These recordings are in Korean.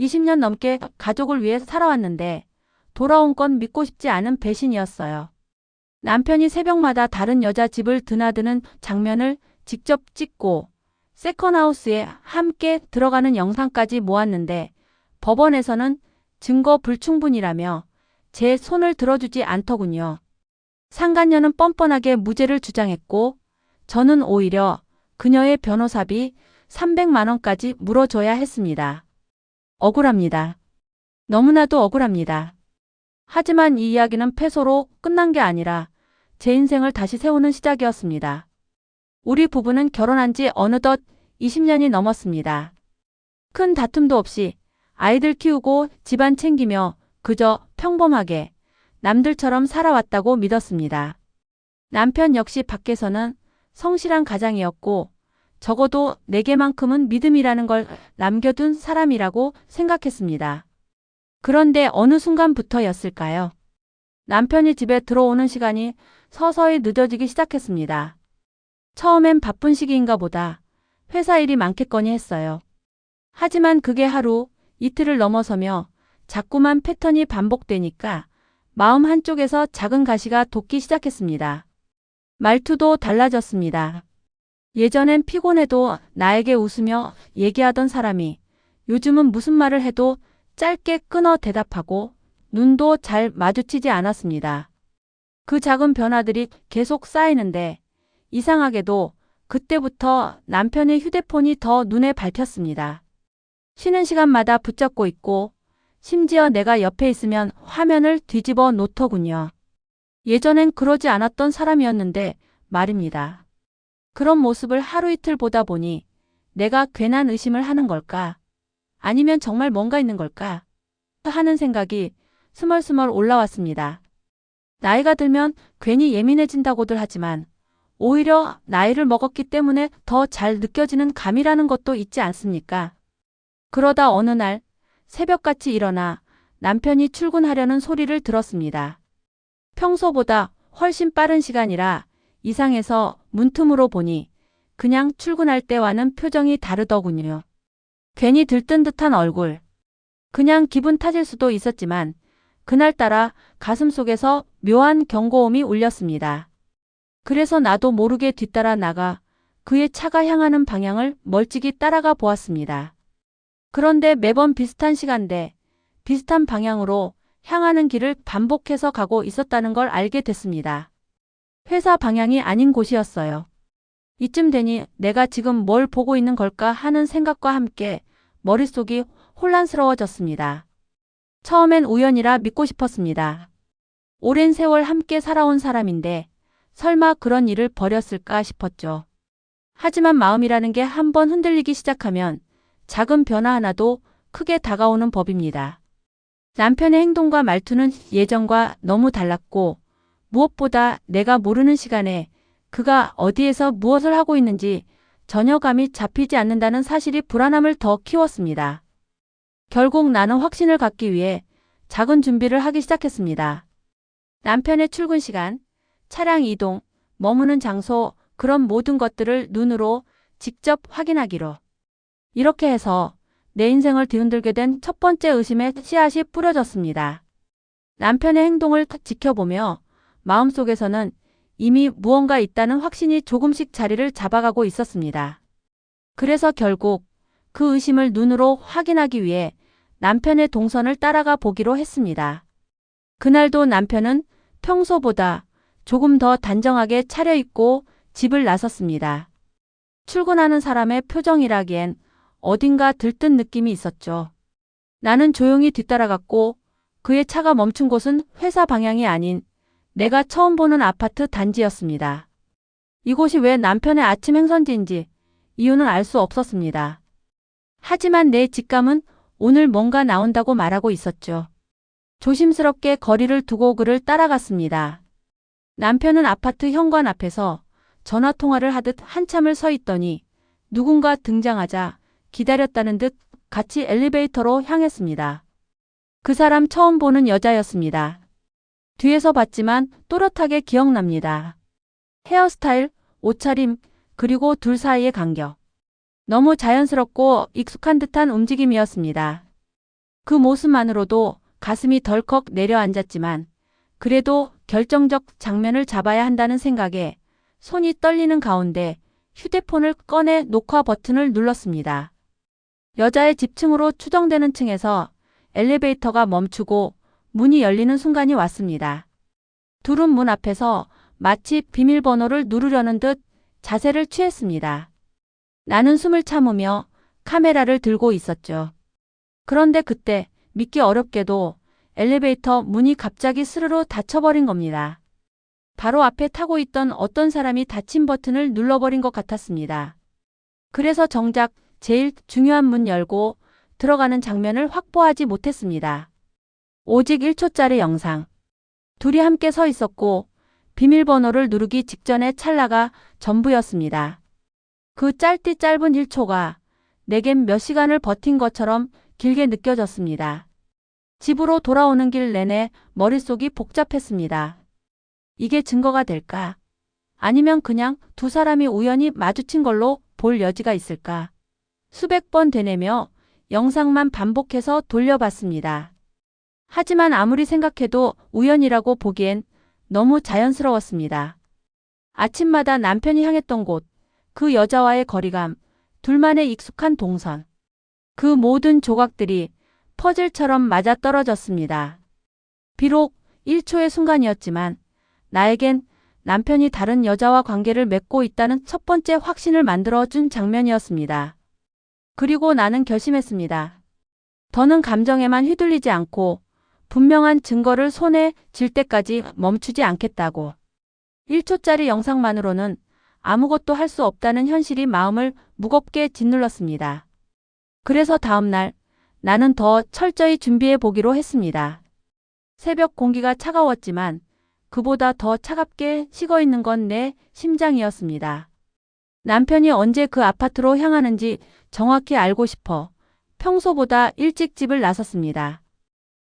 20년 넘게 가족을 위해 살아왔는데 돌아온 건 믿고 싶지 않은 배신이었어요. 남편이 새벽마다 다른 여자 집을 드나드는 장면을 직접 찍고 세컨하우스에 함께 들어가는 영상까지 모았는데 법원에서는 증거 불충분이라며 제 손을 들어주지 않더군요. 상간녀는 뻔뻔하게 무죄를 주장했고 저는 오히려 그녀의 변호사비 300만 원까지 물어줘야 했습니다. 억울합니다. 너무나도 억울합니다. 하지만 이 이야기는 패소로 끝난 게 아니라 제 인생을 다시 세우는 시작이었습니다. 우리 부부는 결혼한 지 어느덧 20년이 넘었습니다. 큰 다툼도 없이 아이들 키우고 집안 챙기며 그저 평범하게 남들처럼 살아왔다고 믿었습니다. 남편 역시 밖에서는 성실한 가장이었고 적어도 내게만큼은 믿음이라는 걸 남겨둔 사람이라고 생각했습니다. 그런데 어느 순간부터였을까요? 남편이 집에 들어오는 시간이 서서히 늦어지기 시작했습니다. 처음엔 바쁜 시기인가 보다 회사 일이 많겠거니 했어요. 하지만 그게 하루, 이틀을 넘어서며 자꾸만 패턴이 반복되니까 마음 한쪽에서 작은 가시가 돋기 시작했습니다. 말투도 달라졌습니다. 예전엔 피곤해도 나에게 웃으며 얘기하던 사람이 요즘은 무슨 말을 해도 짧게 끊어 대답하고 눈도 잘 마주치지 않았습니다. 그 작은 변화들이 계속 쌓이는데 이상하게도 그때부터 남편의 휴대폰이 더 눈에 밟혔습니다. 쉬는 시간마다 붙잡고 있고 심지어 내가 옆에 있으면 화면을 뒤집어 놓더군요. 예전엔 그러지 않았던 사람이었는데 말입니다. 그런 모습을 하루 이틀 보다 보니 내가 괜한 의심을 하는 걸까? 아니면 정말 뭔가 있는 걸까? 하는 생각이 스멀스멀 올라왔습니다. 나이가 들면 괜히 예민해진다고들 하지만 오히려 나이를 먹었기 때문에 더 잘 느껴지는 감이라는 것도 있지 않습니까? 그러다 어느 날 새벽같이 일어나 남편이 출근하려는 소리를 들었습니다. 평소보다 훨씬 빠른 시간이라 이상해서 문틈으로 보니 그냥 출근할 때와는 표정이 다르더군요. 괜히 들뜬 듯한 얼굴. 그냥 기분 탓일 수도 있었지만 그날따라 가슴 속에서 묘한 경고음이 울렸습니다. 그래서 나도 모르게 뒤따라 나가 그의 차가 향하는 방향을 멀찍이 따라가 보았습니다. 그런데 매번 비슷한 시간대, 비슷한 방향으로 향하는 길을 반복해서 가고 있었다는 걸 알게 됐습니다. 회사 방향이 아닌 곳이었어요. 이쯤 되니 내가 지금 뭘 보고 있는 걸까 하는 생각과 함께 머릿속이 혼란스러워졌습니다. 처음엔 우연이라 믿고 싶었습니다. 오랜 세월 함께 살아온 사람인데 설마 그런 일을 벌였을까 싶었죠. 하지만 마음이라는 게 한 번 흔들리기 시작하면 작은 변화 하나도 크게 다가오는 법입니다. 남편의 행동과 말투는 예전과 너무 달랐고 무엇보다 내가 모르는 시간에 그가 어디에서 무엇을 하고 있는지 전혀 감이 잡히지 않는다는 사실이 불안함을 더 키웠습니다. 결국 나는 확신을 갖기 위해 작은 준비를 하기 시작했습니다. 남편의 출근 시간, 차량 이동, 머무는 장소, 그런 모든 것들을 눈으로 직접 확인하기로. 이렇게 해서 내 인생을 뒤흔들게 된 첫 번째 의심의 씨앗이 뿌려졌습니다. 남편의 행동을 지켜보며 마음속에서는 이미 무언가 있다는 확신이 조금씩 자리를 잡아가고 있었습니다. 그래서 결국 그 의심을 눈으로 확인하기 위해 남편의 동선을 따라가 보기로 했습니다. 그날도 남편은 평소보다 조금 더 단정하게 차려입고 집을 나섰습니다. 출근하는 사람의 표정이라기엔 어딘가 들뜬 느낌이 있었죠. 나는 조용히 뒤따라갔고 그의 차가 멈춘 곳은 회사 방향이 아닌 내가 처음 보는 아파트 단지였습니다. 이곳이 왜 남편의 아침 행선지인지 이유는 알 수 없었습니다. 하지만 내 직감은 오늘 뭔가 나온다고 말하고 있었죠. 조심스럽게 거리를 두고 그를 따라갔습니다. 남편은 아파트 현관 앞에서 전화 통화를 하듯 한참을 서 있더니 누군가 등장하자 기다렸다는 듯 같이 엘리베이터로 향했습니다. 그 사람 처음 보는 여자였습니다. 뒤에서 봤지만 또렷하게 기억납니다. 헤어스타일, 옷차림, 그리고 둘 사이의 간격. 너무 자연스럽고 익숙한 듯한 움직임이었습니다. 그 모습만으로도 가슴이 덜컥 내려앉았지만 그래도 결정적 장면을 잡아야 한다는 생각에 손이 떨리는 가운데 휴대폰을 꺼내 녹화 버튼을 눌렀습니다. 여자의 집층으로 추정되는 층에서 엘리베이터가 멈추고 문이 열리는 순간이 왔습니다. 둘은 문 앞에서 마치 비밀번호를 누르려는 듯 자세를 취했습니다. 나는 숨을 참으며 카메라를 들고 있었죠. 그런데 그때 믿기 어렵게도 엘리베이터 문이 갑자기 스르르 닫혀버린 겁니다. 바로 앞에 타고 있던 어떤 사람이 닫힌 버튼을 눌러버린 것 같았습니다. 그래서 정작 제일 중요한 문 열고 들어가는 장면을 확보하지 못했습니다. 오직 1초짜리 영상. 둘이 함께 서 있었고 비밀번호를 누르기 직전의 찰나가 전부였습니다. 그 짧디 짧은 1초가 내겐 몇 시간을 버틴 것처럼 길게 느껴졌습니다. 집으로 돌아오는 길 내내 머릿속이 복잡했습니다. 이게 증거가 될까? 아니면 그냥 두 사람이 우연히 마주친 걸로 볼 여지가 있을까? 수백 번 되뇌며 영상만 반복해서 돌려봤습니다. 하지만 아무리 생각해도 우연이라고 보기엔 너무 자연스러웠습니다. 아침마다 남편이 향했던 곳, 그 여자와의 거리감, 둘만의 익숙한 동선. 그 모든 조각들이 퍼즐처럼 맞아떨어졌습니다. 비록 1초의 순간이었지만 나에겐 남편이 다른 여자와 관계를 맺고 있다는 첫 번째 확신을 만들어준 장면이었습니다. 그리고 나는 결심했습니다. 더는 감정에만 휘둘리지 않고 분명한 증거를 손에 쥘 때까지 멈추지 않겠다고. 1초짜리 영상만으로는 아무것도 할 수 없다는 현실이 마음을 무겁게 짓눌렀습니다. 그래서 다음날 나는 더 철저히 준비해 보기로 했습니다. 새벽 공기가 차가웠지만 그보다 더 차갑게 식어 있는 건 내 심장이었습니다. 남편이 언제 그 아파트로 향하는지 정확히 알고 싶어 평소보다 일찍 집을 나섰습니다.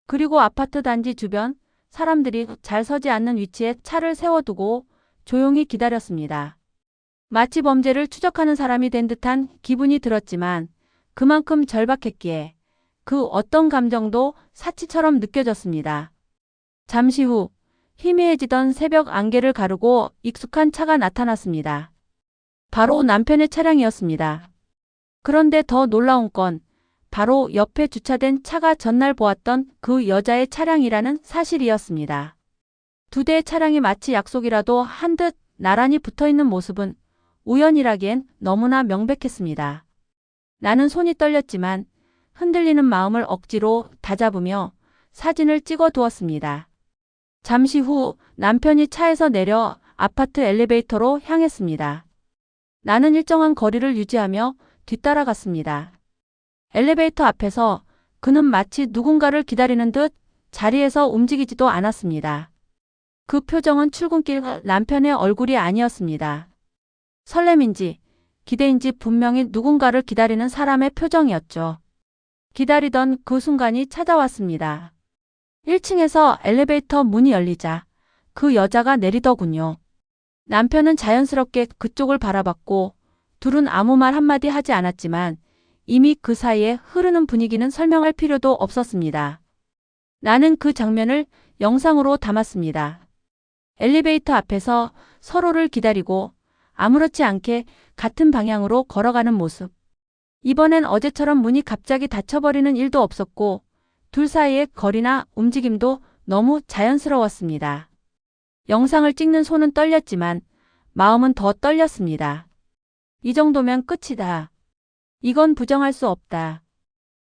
그리고 아파트 단지 주변 사람들이 잘 서지 않는 위치에 차를 세워두고 조용히 기다렸습니다. 마치 범죄를 추적하는 사람이 된 듯한 기분이 들었지만 그만큼 절박했기에 그 어떤 감정도 사치처럼 느껴졌습니다. 잠시 후 희미해지던 새벽 안개를 가르고 익숙한 차가 나타났습니다. 바로 남편의 차량이었습니다. 그런데 더 놀라운 건 바로 옆에 주차된 차가 전날 보았던 그 여자의 차량이라는 사실이었습니다. 두 대의 차량이 마치 약속이라도 한 듯 나란히 붙어 있는 모습은 우연이라기엔 너무나 명백했습니다. 나는 손이 떨렸지만 흔들리는 마음을 억지로 다잡으며 사진을 찍어 두었습니다. 잠시 후 남편이 차에서 내려 아파트 엘리베이터로 향했습니다. 나는 일정한 거리를 유지하며 뒤따라갔습니다. 엘리베이터 앞에서 그는 마치 누군가를 기다리는 듯 자리에서 움직이지도 않았습니다. 그 표정은 출근길 남편의 얼굴이 아니었습니다. 설렘인지 기대인지 분명히 누군가를 기다리는 사람의 표정이었죠. 기다리던 그 순간이 찾아왔습니다. 1층에서 엘리베이터 문이 열리자 그 여자가 내리더군요. 남편은 자연스럽게 그쪽을 바라봤고 둘은 아무 말 한마디 하지 않았지만 이미 그 사이에 흐르는 분위기는 설명할 필요도 없었습니다. 나는 그 장면을 영상으로 담았습니다. 엘리베이터 앞에서 서로를 기다리고 아무렇지 않게 같은 방향으로 걸어가는 모습. 이번엔 어제처럼 문이 갑자기 닫혀버리는 일도 없었고 둘 사이의 거리나 움직임도 너무 자연스러웠습니다. 영상을 찍는 손은 떨렸지만 마음은 더 떨렸습니다. 이 정도면 끝이다. 이건 부정할 수 없다.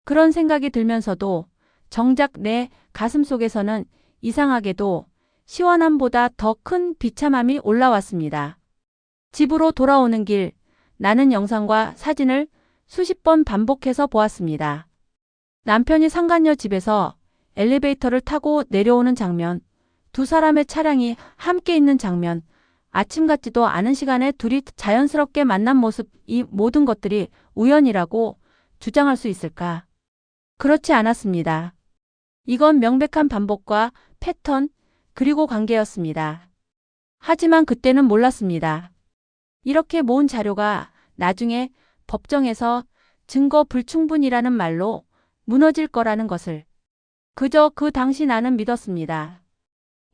그런 생각이 들면서도 정작 내 가슴 속에서는 이상하게도 시원함보다 더 큰 비참함이 올라왔습니다. 집으로 돌아오는 길, 나는 영상과 사진을 수십 번 반복해서 보았습니다. 남편이 상간녀 집에서 엘리베이터를 타고 내려오는 장면, 두 사람의 차량이 함께 있는 장면, 아침 같지도 않은 시간에 둘이 자연스럽게 만난 모습, 이 모든 것들이 우연이라고 주장할 수 있을까? 그렇지 않았습니다. 이건 명백한 반복과 패턴, 그리고 관계였습니다. 하지만 그때는 몰랐습니다. 이렇게 모은 자료가 나중에 법정에서 증거 불충분이라는 말로 무너질 거라는 것을. 그저 그 당시 나는 믿었습니다.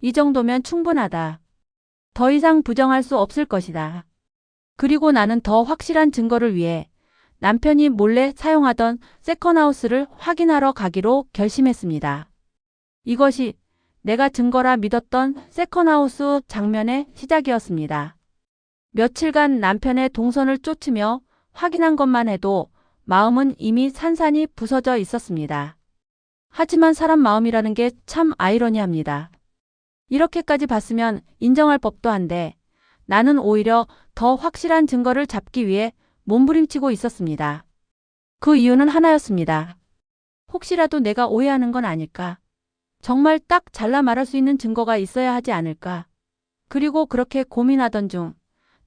이 정도면 충분하다. 더 이상 부정할 수 없을 것이다. 그리고 나는 더 확실한 증거를 위해 남편이 몰래 사용하던 세컨하우스를 확인하러 가기로 결심했습니다. 이것이 내가 증거라 믿었던 세컨하우스 장면의 시작이었습니다. 며칠간 남편의 동선을 쫓으며 확인한 것만 해도 마음은 이미 산산이 부서져 있었습니다. 하지만 사람 마음이라는 게 참 아이러니합니다. 이렇게까지 봤으면 인정할 법도 한데 나는 오히려 더 확실한 증거를 잡기 위해 몸부림치고 있었습니다. 그 이유는 하나였습니다. 혹시라도 내가 오해하는 건 아닐까? 정말 딱 잘라 말할 수 있는 증거가 있어야 하지 않을까? 그리고 그렇게 고민하던 중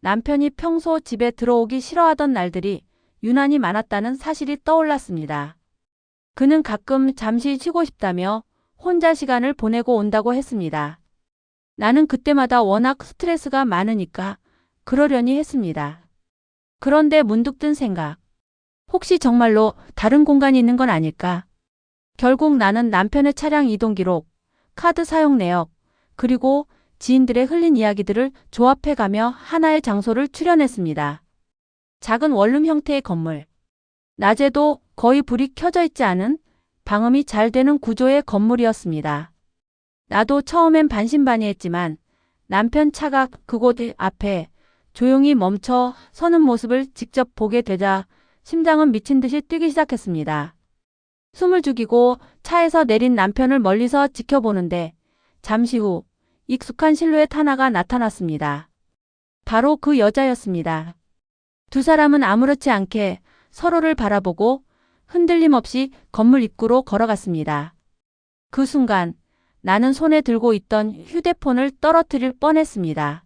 남편이 평소 집에 들어오기 싫어하던 날들이 유난히 많았다는 사실이 떠올랐습니다. 그는 가끔 잠시 쉬고 싶다며 혼자 시간을 보내고 온다고 했습니다. 나는 그때마다 워낙 스트레스가 많으니까 그러려니 했습니다. 그런데 문득 든 생각. 혹시 정말로 다른 공간이 있는 건 아닐까? 결국 나는 남편의 차량 이동 기록, 카드 사용 내역, 그리고 지인들의 흘린 이야기들을 조합해가며 하나의 장소를 추려냈습니다. 작은 원룸 형태의 건물. 낮에도 거의 불이 켜져 있지 않은 방음이 잘 되는 구조의 건물이었습니다. 나도 처음엔 반신반의했지만 남편 차가 그곳 앞에 조용히 멈춰 서는 모습을 직접 보게 되자 심장은 미친 듯이 뛰기 시작했습니다. 숨을 죽이고 차에서 내린 남편을 멀리서 지켜보는데 잠시 후 익숙한 실루엣 하나가 나타났습니다. 바로 그 여자였습니다. 두 사람은 아무렇지 않게 서로를 바라보고 흔들림 없이 건물 입구로 걸어갔습니다. 그 순간 나는 손에 들고 있던 휴대폰을 떨어뜨릴 뻔했습니다.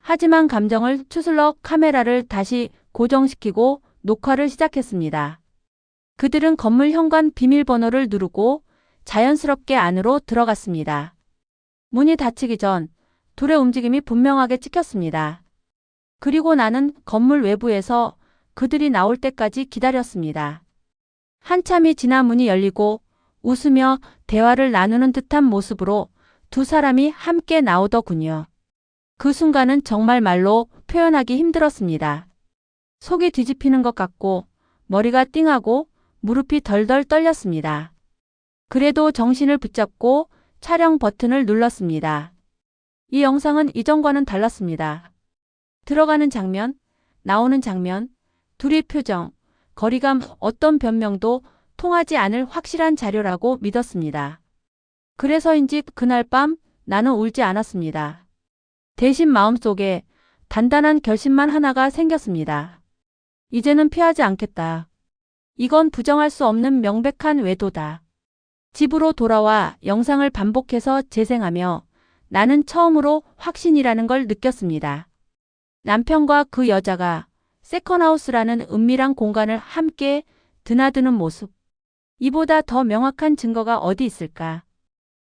하지만 감정을 추슬러 카메라를 다시 고정시키고 녹화를 시작했습니다. 그들은 건물 현관 비밀번호를 누르고 자연스럽게 안으로 들어갔습니다. 문이 닫히기 전 둘의 움직임이 분명하게 찍혔습니다. 그리고 나는 건물 외부에서 그들이 나올 때까지 기다렸습니다. 한참이 지나 문이 열리고 웃으며 대화를 나누는 듯한 모습으로 두 사람이 함께 나오더군요. 그 순간은 정말 말로 표현하기 힘들었습니다. 속이 뒤집히는 것 같고 머리가 띵하고 무릎이 덜덜 떨렸습니다. 그래도 정신을 붙잡고 촬영 버튼을 눌렀습니다. 이 영상은 이전과는 달랐습니다. 들어가는 장면, 나오는 장면, 둘의 표정, 거리감 어떤 변명도 통하지 않을 확실한 자료라고 믿었습니다. 그래서인지 그날 밤 나는 울지 않았습니다. 대신 마음속에 단단한 결심만 하나가 생겼습니다. 이제는 피하지 않겠다. 이건 부정할 수 없는 명백한 외도다. 집으로 돌아와 영상을 반복해서 재생하며 나는 처음으로 확신이라는 걸 느꼈습니다. 남편과 그 여자가 세컨하우스라는 은밀한 공간을 함께 드나드는 모습. 이보다 더 명확한 증거가 어디 있을까?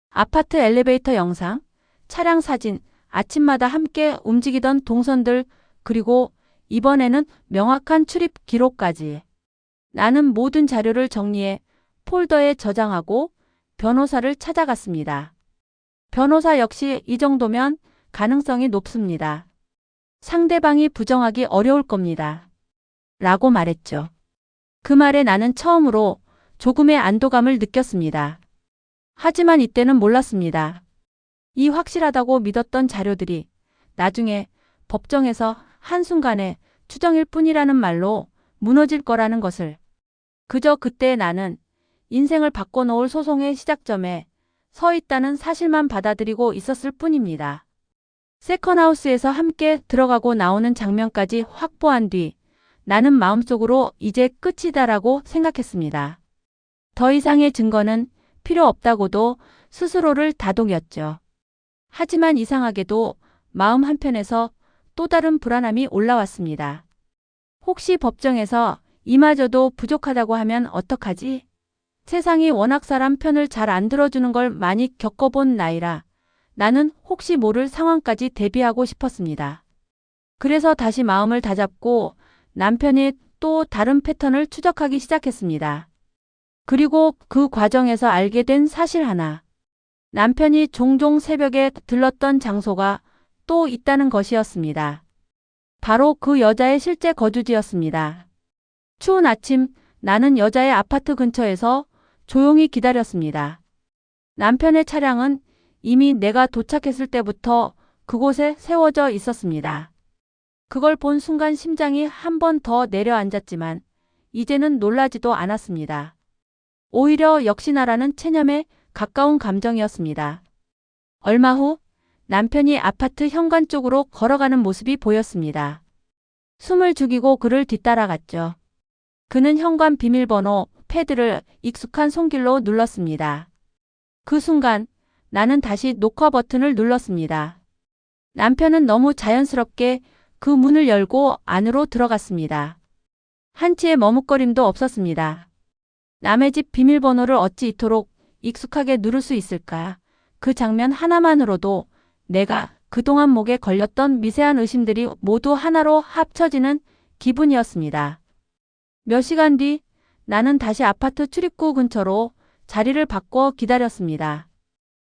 아파트 엘리베이터 영상, 차량 사진, 아침마다 함께 움직이던 동선들, 그리고 이번에는 명확한 출입 기록까지. 나는 모든 자료를 정리해 폴더에 저장하고 변호사를 찾아갔습니다. 변호사 역시 이 정도면 가능성이 높습니다. 상대방이 부정하기 어려울 겁니다. 라고 말했죠. 그 말에 나는 처음으로 조금의 안도감을 느꼈습니다. 하지만 이때는 몰랐습니다. 이 확실하다고 믿었던 자료들이 나중에 법정에서 한순간에 추정일 뿐이라는 말로 무너질 거라는 것을. 그저 그때 나는 인생을 바꿔놓을 소송의 시작점에 서 있다는 사실만 받아들이고 있었을 뿐입니다. 세컨하우스에서 함께 들어가고 나오는 장면까지 확보한 뒤 나는 마음속으로 이제 끝이다라고 생각했습니다. 더 이상의 증거는 필요 없다고도 스스로를 다독였죠. 하지만 이상하게도 마음 한편에서 또 다른 불안함이 올라왔습니다. 혹시 법정에서 이마저도 부족하다고 하면 어떡하지? 세상이 워낙 사람 편을 잘 안 들어주는 걸 많이 겪어본 나이라 나는 혹시 모를 상황까지 대비하고 싶었습니다. 그래서 다시 마음을 다잡고 남편이 또 다른 패턴을 추적하기 시작했습니다. 그리고 그 과정에서 알게 된 사실 하나. 남편이 종종 새벽에 들렀던 장소가 또 있다는 것이었습니다. 바로 그 여자의 실제 거주지였습니다. 추운 아침 나는 여자의 아파트 근처에서 조용히 기다렸습니다. 남편의 차량은 이미 내가 도착했을 때부터 그곳에 세워져 있었습니다. 그걸 본 순간 심장이 한 번 더 내려앉았지만 이제는 놀라지도 않았습니다. 오히려 역시나라는 체념에 가까운 감정이었습니다. 얼마 후 남편이 아파트 현관 쪽으로 걸어가는 모습이 보였습니다. 숨을 죽이고 그를 뒤따라갔죠. 그는 현관 비밀번호 패드를 익숙한 손길로 눌렀습니다. 그 순간 나는 다시 녹화 버튼을 눌렀습니다. 남편은 너무 자연스럽게 그 문을 열고 안으로 들어갔습니다. 한치의 머뭇거림도 없었습니다. 남의 집 비밀번호를 어찌 이토록 익숙하게 누를 수 있을까? 그 장면 하나만으로도 내가 그동안 목에 걸렸던 미세한 의심들이 모두 하나로 합쳐지는 기분이었습니다. 몇 시간 뒤 나는 다시 아파트 출입구 근처로 자리를 바꿔 기다렸습니다.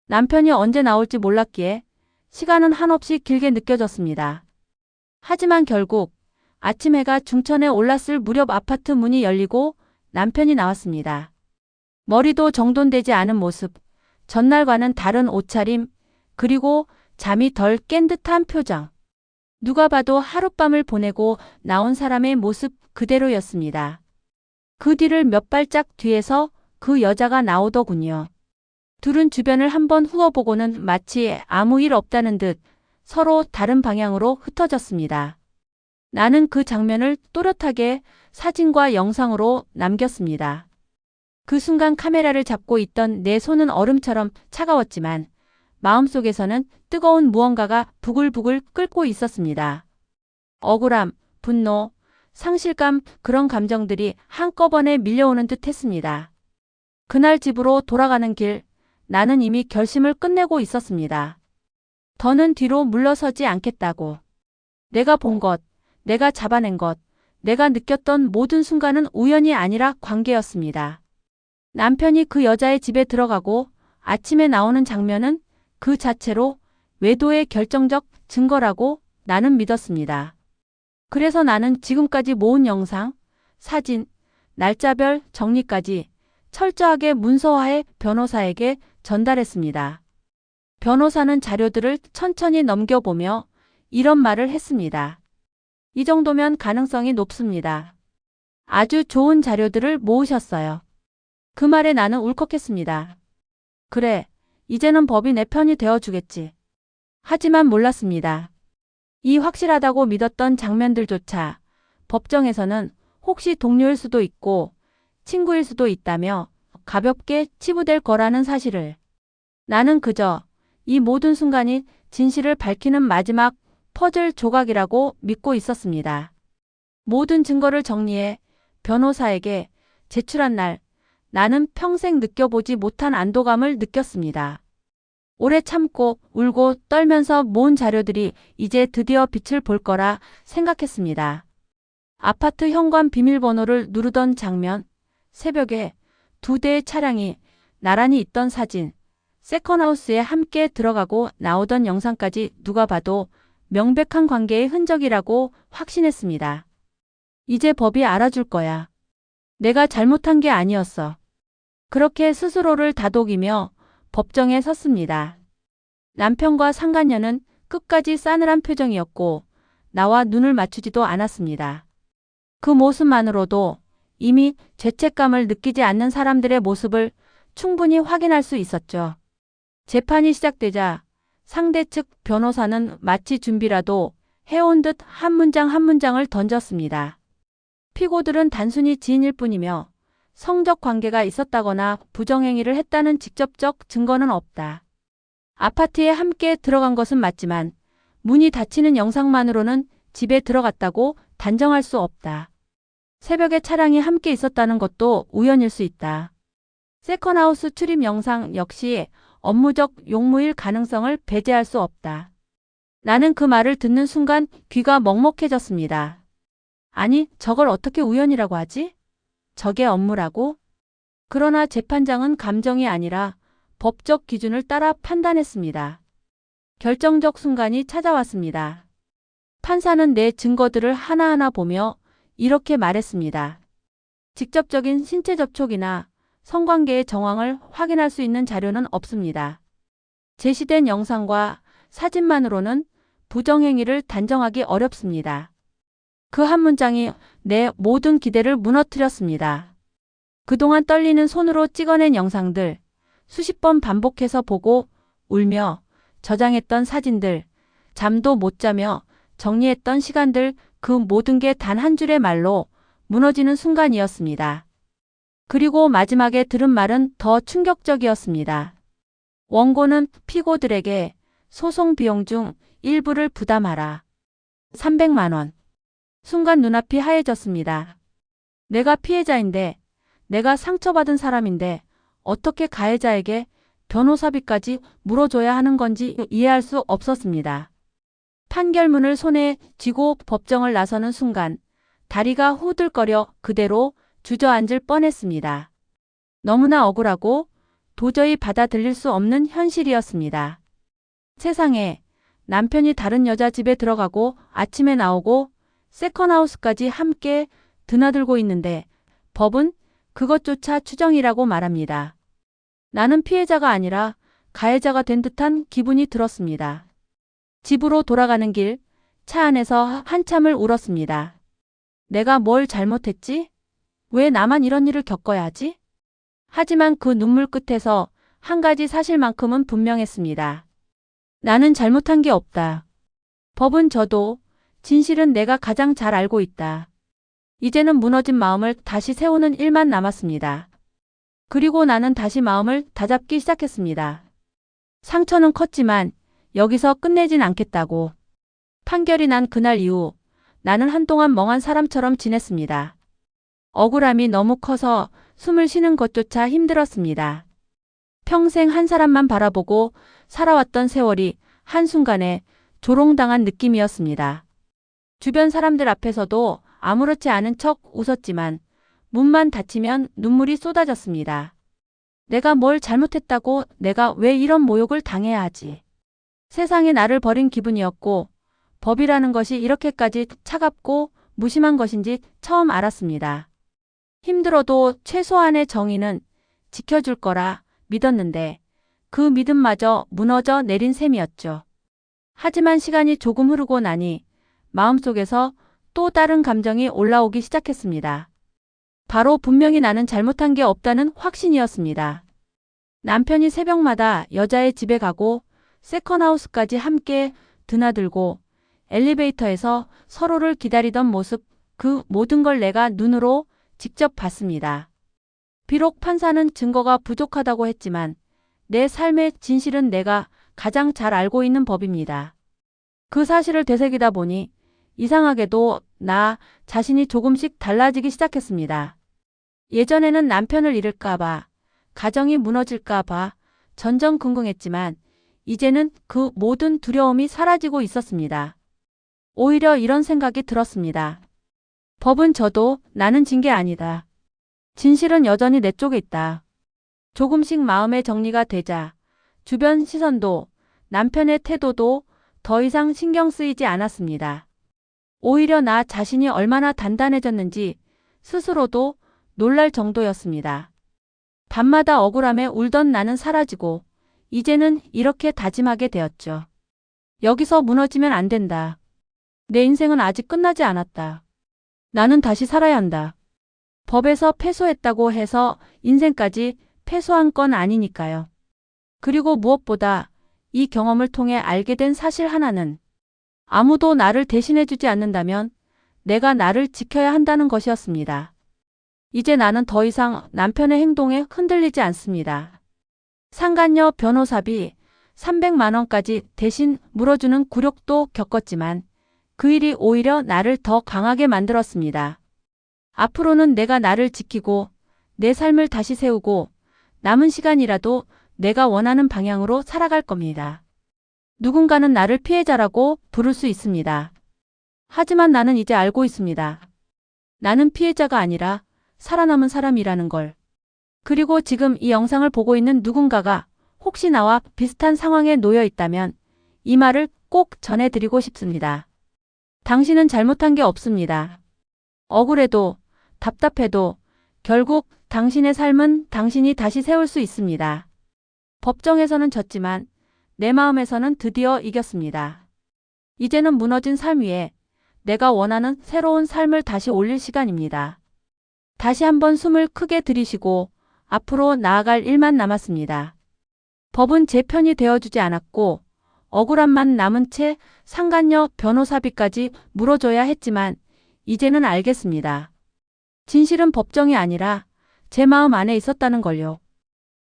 남편이 언제 나올지 몰랐기에 시간은 한없이 길게 느껴졌습니다. 하지만 결국 아침 해가 중천에 올랐을 무렵 아파트 문이 열리고 남편이 나왔습니다. 머리도 정돈되지 않은 모습, 전날과는 다른 옷차림, 그리고 잠이 덜 깬 듯한 표정. 누가 봐도 하룻밤을 보내고 나온 사람의 모습 그대로였습니다. 그 뒤를 몇 발짝 뒤에서 그 여자가 나오더군요. 둘은 주변을 한번 후어보고는 마치 아무 일 없다는 듯 서로 다른 방향으로 흩어졌습니다. 나는 그 장면을 또렷하게 사진과 영상으로 남겼습니다. 그 순간 카메라를 잡고 있던 내 손은 얼음처럼 차가웠지만 마음속에서는 뜨거운 무언가가 부글부글 끓고 있었습니다. 억울함, 분노, 상실감 그런 감정들이 한꺼번에 밀려오는 듯 했습니다. 그날 집으로 돌아가는 길, 나는 이미 결심을 끝내고 있었습니다. 더는 뒤로 물러서지 않겠다고. 내가 본 것, 내가 잡아낸 것, 내가 느꼈던 모든 순간은 우연이 아니라 관계였습니다. 남편이 그 여자의 집에 들어가고 아침에 나오는 장면은 그 자체로 외도의 결정적 증거라고 나는 믿었습니다. 그래서 나는 지금까지 모은 영상, 사진, 날짜별 정리까지 철저하게 문서화해 변호사에게 전달했습니다. 변호사는 자료들을 천천히 넘겨보며 이런 말을 했습니다. 이 정도면 가능성이 높습니다. 아주 좋은 자료들을 모으셨어요. 그 말에 나는 울컥했습니다. 그래, 이제는 법이 내 편이 되어주겠지. 하지만 몰랐습니다. 이 확실하다고 믿었던 장면들조차 법정에서는 혹시 동료일 수도 있고 친구일 수도 있다며 가볍게 치부될 거라는 사실을 나는 그저 이 모든 순간이 진실을 밝히는 마지막 퍼즐 조각이라고 믿고 있었습니다. 모든 증거를 정리해 변호사에게 제출한 날 나는 평생 느껴보지 못한 안도감을 느꼈습니다. 오래 참고 울고 떨면서 모은 자료들이 이제 드디어 빛을 볼 거라 생각했습니다. 아파트 현관 비밀번호를 누르던 장면, 새벽에 두 대의 차량이 나란히 있던 사진, 세컨하우스에 함께 들어가고 나오던 영상까지 누가 봐도 명백한 관계의 흔적이라고 확신했습니다. 이제 법이 알아줄 거야. 내가 잘못한 게 아니었어. 그렇게 스스로를 다독이며 법정에 섰습니다. 남편과 상간녀는 끝까지 싸늘한 표정이었고 나와 눈을 맞추지도 않았습니다. 그 모습만으로도 이미 죄책감을 느끼지 않는 사람들의 모습을 충분히 확인할 수 있었죠. 재판이 시작되자 상대 측 변호사는 마치 준비라도 해온 듯 한 문장 한 문장을 던졌습니다. 피고들은 단순히 지인일 뿐이며 성적 관계가 있었다거나 부정행위를 했다는 직접적 증거는 없다. 아파트에 함께 들어간 것은 맞지만 문이 닫히는 영상만으로는 집에 들어갔다고 단정할 수 없다. 새벽에 차량이 함께 있었다는 것도 우연일 수 있다. 세컨하우스 출입 영상 역시 업무적 용무일 가능성을 배제할 수 없다. 나는 그 말을 듣는 순간 귀가 먹먹해졌습니다. 아니, 저걸 어떻게 우연이라고 하지? 저게 업무라고? 그러나 재판장은 감정이 아니라 법적 기준을 따라 판단했습니다. 결정적 순간이 찾아왔습니다. 판사는 내 증거들을 하나하나 보며 이렇게 말했습니다. 직접적인 신체 접촉이나 성관계의 정황을 확인할 수 있는 자료는 없습니다. 제시된 영상과 사진만으로는 부정행위를 단정하기 어렵습니다. 그 한 문장이 내 모든 기대를 무너뜨렸습니다. 그동안 떨리는 손으로 찍어낸 영상들, 수십 번 반복해서 보고 울며 저장했던 사진들, 잠도 못 자며 정리했던 시간들 그 모든 게 단 한 줄의 말로 무너지는 순간이었습니다. 그리고 마지막에 들은 말은 더 충격적이었습니다. 원고는 피고들에게 소송 비용 중 일부를 부담하라. 300만 원. 순간 눈앞이 하얘졌습니다. 내가 피해자인데, 내가 상처받은 사람인데, 어떻게 가해자에게 변호사비까지 물어줘야 하는 건지 이해할 수 없었습니다. 판결문을 손에 쥐고 법정을 나서는 순간 다리가 후들거려 그대로 주저앉을 뻔했습니다. 너무나 억울하고 도저히 받아들일 수 없는 현실이었습니다. 세상에 남편이 다른 여자 집에 들어가고 아침에 나오고 세컨하우스까지 함께 드나들고 있는데 법은 그것조차 추정이라고 말합니다. 나는 피해자가 아니라 가해자가 된 듯한 기분이 들었습니다. 집으로 돌아가는 길, 차 안에서 한참을 울었습니다. 내가 뭘 잘못했지? 왜 나만 이런 일을 겪어야 하지? 하지만 그 눈물 끝에서 한 가지 사실만큼은 분명했습니다. 나는 잘못한 게 없다. 법은 저도, 진실은 내가 가장 잘 알고 있다. 이제는 무너진 마음을 다시 세우는 일만 남았습니다. 그리고 나는 다시 마음을 다잡기 시작했습니다. 상처는 컸지만 여기서 끝내진 않겠다고. 판결이 난 그날 이후 나는 한동안 멍한 사람처럼 지냈습니다. 억울함이 너무 커서 숨을 쉬는 것조차 힘들었습니다. 평생 한 사람만 바라보고 살아왔던 세월이 한순간에 조롱당한 느낌이었습니다. 주변 사람들 앞에서도 아무렇지 않은 척 웃었지만 문만 닫히면 눈물이 쏟아졌습니다. 내가 뭘 잘못했다고 내가 왜 이런 모욕을 당해야 하지? 세상에 나를 버린 기분이었고 법이라는 것이 이렇게까지 차갑고 무심한 것인지 처음 알았습니다. 힘들어도 최소한의 정의는 지켜줄 거라 믿었는데 그 믿음마저 무너져 내린 셈이었죠. 하지만 시간이 조금 흐르고 나니 마음속에서 또 다른 감정이 올라오기 시작했습니다. 바로 분명히 나는 잘못한 게 없다는 확신이었습니다. 남편이 새벽마다 여자의 집에 가고 세컨하우스까지 함께 드나들고 엘리베이터에서 서로를 기다리던 모습 그 모든 걸 내가 눈으로 직접 봤습니다. 비록 판사는 증거가 부족하다고 했지만 내 삶의 진실은 내가 가장 잘 알고 있는 법입니다. 그 사실을 되새기다 보니 이상하게도 나 자신이 조금씩 달라지기 시작했습니다. 예전에는 남편을 잃을까봐, 가정이 무너질까봐 전전긍긍했지만 이제는 그 모든 두려움이 사라지고 있었습니다. 오히려 이런 생각이 들었습니다. 법은 저도 나는 진 게 아니다. 진실은 여전히 내 쪽에 있다. 조금씩 마음의 정리가 되자 주변 시선도 남편의 태도도 더 이상 신경 쓰이지 않았습니다. 오히려 나 자신이 얼마나 단단해졌는지 스스로도 놀랄 정도였습니다. 밤마다 억울함에 울던 나는 사라지고 이제는 이렇게 다짐하게 되었죠. 여기서 무너지면 안 된다. 내 인생은 아직 끝나지 않았다. 나는 다시 살아야 한다. 법에서 패소했다고 해서 인생까지 패소한 건 아니니까요. 그리고 무엇보다 이 경험을 통해 알게 된 사실 하나는 아무도 나를 대신해주지 않는다면 내가 나를 지켜야 한다는 것이었습니다. 이제 나는 더 이상 남편의 행동에 흔들리지 않습니다. 상간녀 변호사비 300만 원까지 대신 물어주는 굴욕도 겪었지만 그 일이 오히려 나를 더 강하게 만들었습니다. 앞으로는 내가 나를 지키고 내 삶을 다시 세우고 남은 시간이라도 내가 원하는 방향으로 살아갈 겁니다. 누군가는 나를 피해자라고 부를 수 있습니다. 하지만 나는 이제 알고 있습니다. 나는 피해자가 아니라 살아남은 사람이라는 걸. 그리고 지금 이 영상을 보고 있는 누군가가 혹시 나와 비슷한 상황에 놓여 있다면 이 말을 꼭 전해드리고 싶습니다. 당신은 잘못한 게 없습니다. 억울해도 답답해도 결국 당신의 삶은 당신이 다시 세울 수 있습니다. 법정에서는 졌지만 내 마음에서는 드디어 이겼습니다. 이제는 무너진 삶 위에 내가 원하는 새로운 삶을 다시 올릴 시간입니다. 다시 한번 숨을 크게 들이쉬고 앞으로 나아갈 일만 남았습니다. 법은 제 편이 되어주지 않았고 억울함만 남은 채 상간녀 변호사비까지 물어줘야 했지만 이제는 알겠습니다. 진실은 법정이 아니라 제 마음 안에 있었다는 걸요.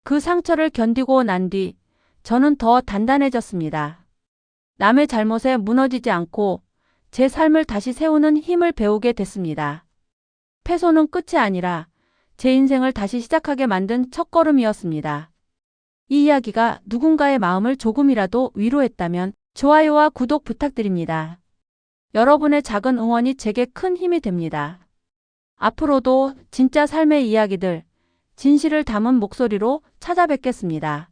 그 상처를 견디고 난 뒤 저는 더 단단해졌습니다. 남의 잘못에 무너지지 않고 제 삶을 다시 세우는 힘을 배우게 됐습니다. 패소는 끝이 아니라 제 인생을 다시 시작하게 만든 첫걸음이었습니다. 이 이야기가 누군가의 마음을 조금이라도 위로했다면 좋아요와 구독 부탁드립니다. 여러분의 작은 응원이 제게 큰 힘이 됩니다. 앞으로도 진짜 삶의 이야기들, 진실을 담은 목소리로 찾아뵙겠습니다.